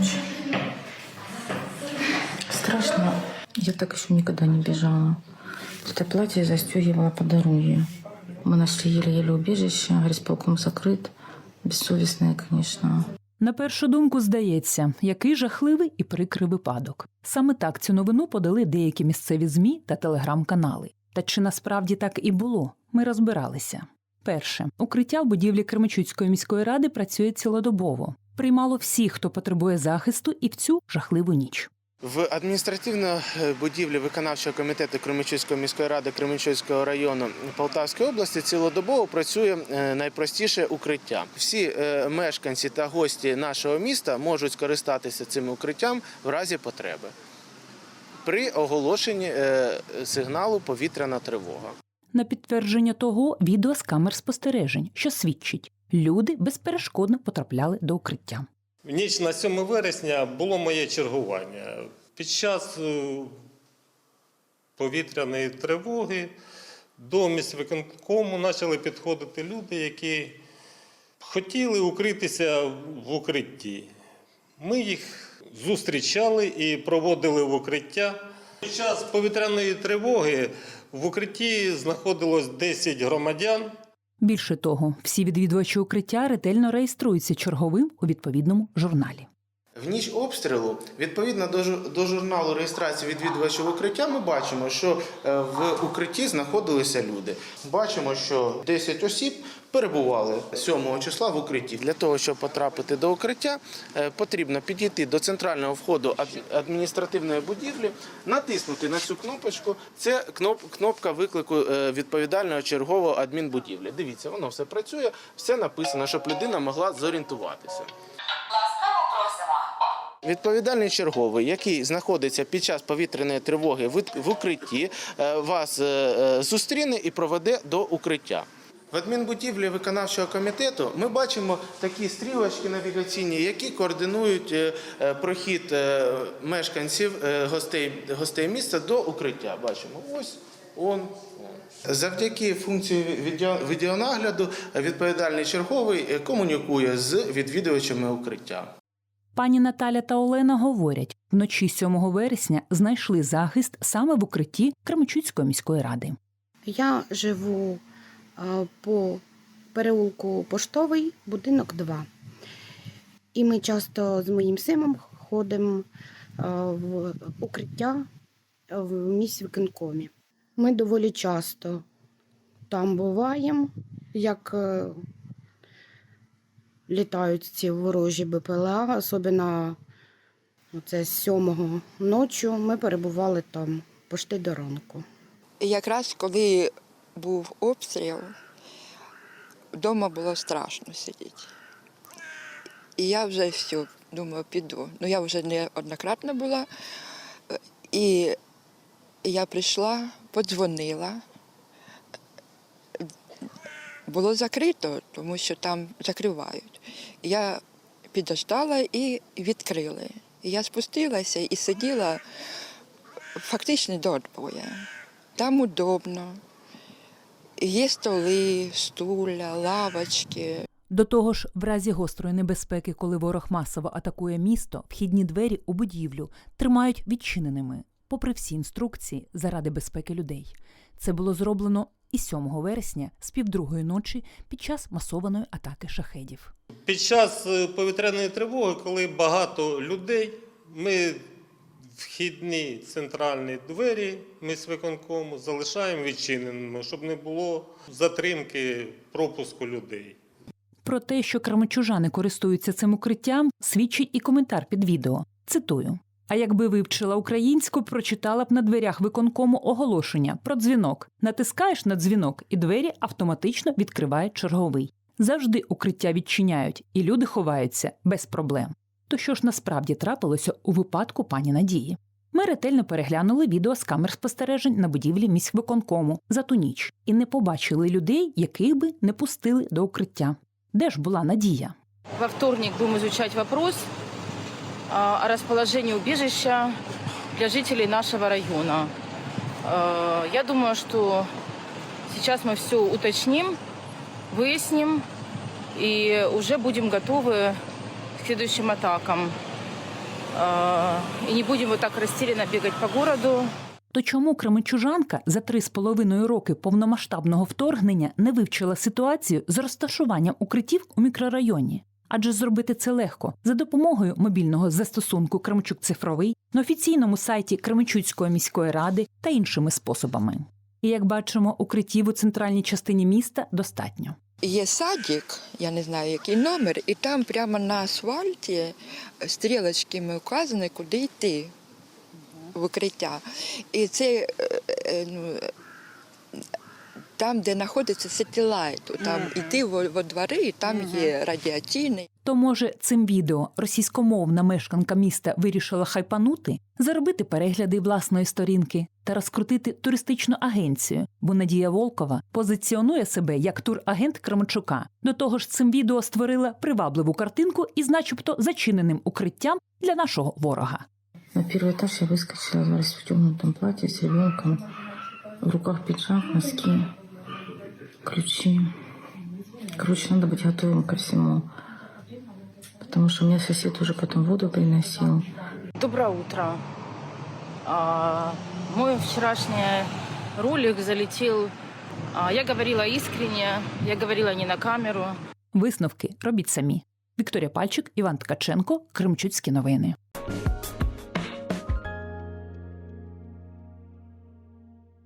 ночь. Страшно. Я так еще никогда не бежала. Это платье застегивала по дороге. Мы нашли еле-еле убежище, горисполком закрыт. Бессовестные, конечно. На першу думку здається, який жахливий і прикрий випадок. Саме так цю новину подали деякі місцеві змі та телеграм-канали. Та чи насправді так і було? Ми розбиралися. Перше, укриття в будівлі Кременчуцької міської ради працює цілодобово. Приймало всіх, хто потребує захисту, і в цю жахливу ніч. В адміністративній будівлі виконавчого комітету Кременчуцької міської ради Кременчуцького району Полтавської області цілодобово працює е, найпростіше укриття. Всі е, мешканці та гості нашого міста можуть скористатися цим укриттям в разі потреби при оголошенні е, сигналу повітряна тривога. На підтвердження того відео з камер спостережень, що свідчить, люди безперешкодно потрапляли до укриття. В ніч на 7 вересня було моє чергування. Під час е, повітряної тривоги до міськвиконкому почали підходити люди, які хотіли укритися в укритті. Ми їх зустрічали і проводили в укриття. Під час повітряної тривоги в укритті знаходилось 10 громадян. Більше того, всі відвідувачі укриття ретельно реєструються черговим у відповідному журналі. В ніч обстрілу, відповідно до, журналу реєстрації відвідувачів укриття, ми бачимо, що е, в укритті знаходилися люди. Бачимо, що 10 осіб перебували 7 числа в укритті. Для того, щоб потрапити до укриття, е, потрібно підійти до центрального входу ад- адміністративної будівлі, натиснути на цю кнопочку. Це кноп- кнопка виклику е, відповідального чергового адмінбудівлі. Дивіться, воно все працює, все написано, щоб людина могла зорієнтуватися. Відповідальний черговий, який знаходиться під час повітряної тривоги в укритті, е, вас е, е, зустріне і проведе до укриття. В адмінбудівлі виконавчого комітету ми бачимо такі стрілочки навігаційні, які координують прохід мешканців гостей, гостей міста до укриття. Бачимо, ось он. Завдяки функції відеонагляду відповідальний черговий комунікує з відвідувачами укриття. Пані Наталя та Олена говорять, вночі 7 вересня знайшли захист саме в укритті Кременчуцької міської ради. Я живу е, по переулку Поштовий, будинок 2. І ми часто з моїм сином ходимо е, в укриття в міськвиконкомі. Ми доволі часто там буваємо, як е, літають ці ворожі БПЛА, особливо це з 7 ночі ми перебували там пошти до ранку. Якраз коли був обстріл, вдома було страшно сидіти. І я вже все, думаю, піду. Ну, я вже неоднократно була. І я прийшла, подзвонила. Було закрито, тому що там закривають. Я підождала і відкрили. Я спустилася і сиділа фактично до відбою. Там удобно. Є столи, стуля, лавочки. До того ж, в разі гострої небезпеки, коли ворог масово атакує місто, вхідні двері у будівлю тримають відчиненими, попри всі інструкції, заради безпеки людей. Це було зроблено і 7 вересня з півдругої ночі під час масованої атаки шахедів. Під час е, повітряної тривоги, коли багато людей, ми вхідні центральні двері міськвиконкому залишаємо відчиненими, щоб не було затримки пропуску людей. Про те, що крамичужани користуються цим укриттям, свідчить і коментар під відео. Цитую. А якби вивчила українську, прочитала б на дверях виконкому оголошення про дзвінок. Натискаєш на дзвінок, і двері автоматично відкриває черговий. Завжди укриття відчиняють, і люди ховаються без проблем. То що ж насправді трапилося у випадку пані Надії? Ми ретельно переглянули відео з камер спостережень на будівлі міськвиконкому за ту ніч і не побачили людей, яких би не пустили до укриття. Де ж була Надія? Во вторник будем изучать вопрос о расположении убежища для жителей нашего района. А, Я думаю, что сейчас мы все уточним, выясним и уже будем готовы к следующим атакам. Э, И не будем вот так растерянно бегать по городу. То чому кременчужанка за три з половиною роки повномасштабного вторгнення не вивчила ситуацію з розташуванням укриттів у мікрорайоні? Адже зробити це легко за допомогою мобільного застосунку Кременчук цифровий на офіційному сайті Кременчуцької міської ради та іншими способами. І як бачимо, укриттів у центральній частині міста достатньо. Є садик, я не знаю який номер, і там прямо на асфальті стрілочками указано, куди йти в укриття. І це е, е, ну, там, де знаходиться сетілайт, там йти во, во двори, і там є радіаційний. То може цим відео російськомовна мешканка міста вирішила хайпанути, заробити перегляди власної сторінки та розкрутити туристичну агенцію, бо Надія Волкова позиціонує себе як турагент Кременчука. До того ж, цим відео створила привабливу картинку із, начебто, зачиненим укриттям для нашого ворога. На первый этаж я выскочила в расстегнутом платье с ребенком. В руках пиджак, носки, ключи. Короче, надо быть готовым ко всему. Потому что мне сосед уже потом воду приносил. Доброе утро. А, Мой вчерашний ролик залетел. а, Я говорила искренне, я говорила не на камеру. Висновки робіть самі. Вікторія Пальчик, Іван Ткаченко, Кримчуцькі новини.